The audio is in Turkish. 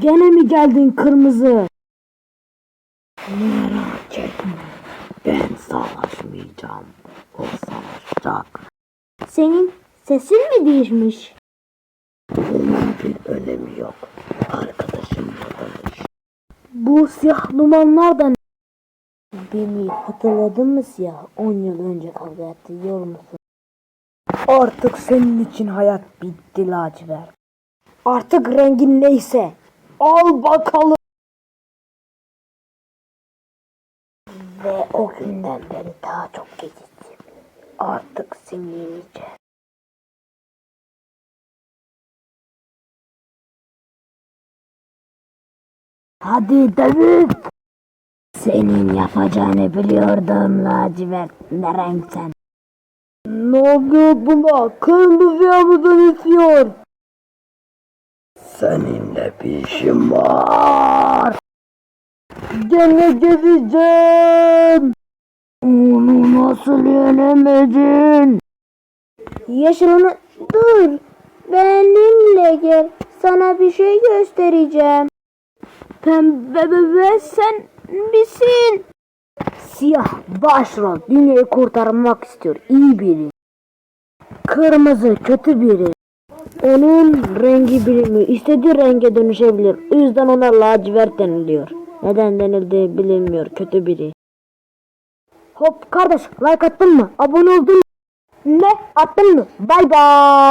Gene mi geldin kırmızı? Merak etme. Ben savaşmayacağım. O savaşacak. Senin sesin mi değişmiş? Bunun bir önemi yok. Arkadaşımla konuş. Bu siyah dumanlar da ne? Beni hatırladın mı siyah? 10 yıl önce kavga etti diyor musun? Artık senin için hayat bitti lacivert. Artık rengin neyse. Al bakalım. Ve o günden beri daha çok geciktim. Artık seni yeneceğim. Hadi dövüş. Senin yapacağını biliyordum lacivert. Ne renk sen? Ne oluyor buna? Kırmızıya mı dönüşüyor? Seninle bir işim var. Gene gezeceğim. Onu nasıl yenemedin? Yaşını dur. Benimle gel. Sana bir şey göstereceğim. Pembe bebe sen misin? Siyah başrol dünyayı kurtarmak istiyor. iyi biri. Kırmızı kötü biri. Onun rengi bilimi istediği renge dönüşebilir. O yüzden ona lacivert deniliyor. Neden denildiği bilinmiyor. Kötü biri. Hop kardeş like attın mı? Abone oldun mu? Ne? Attın mı? Bay bay.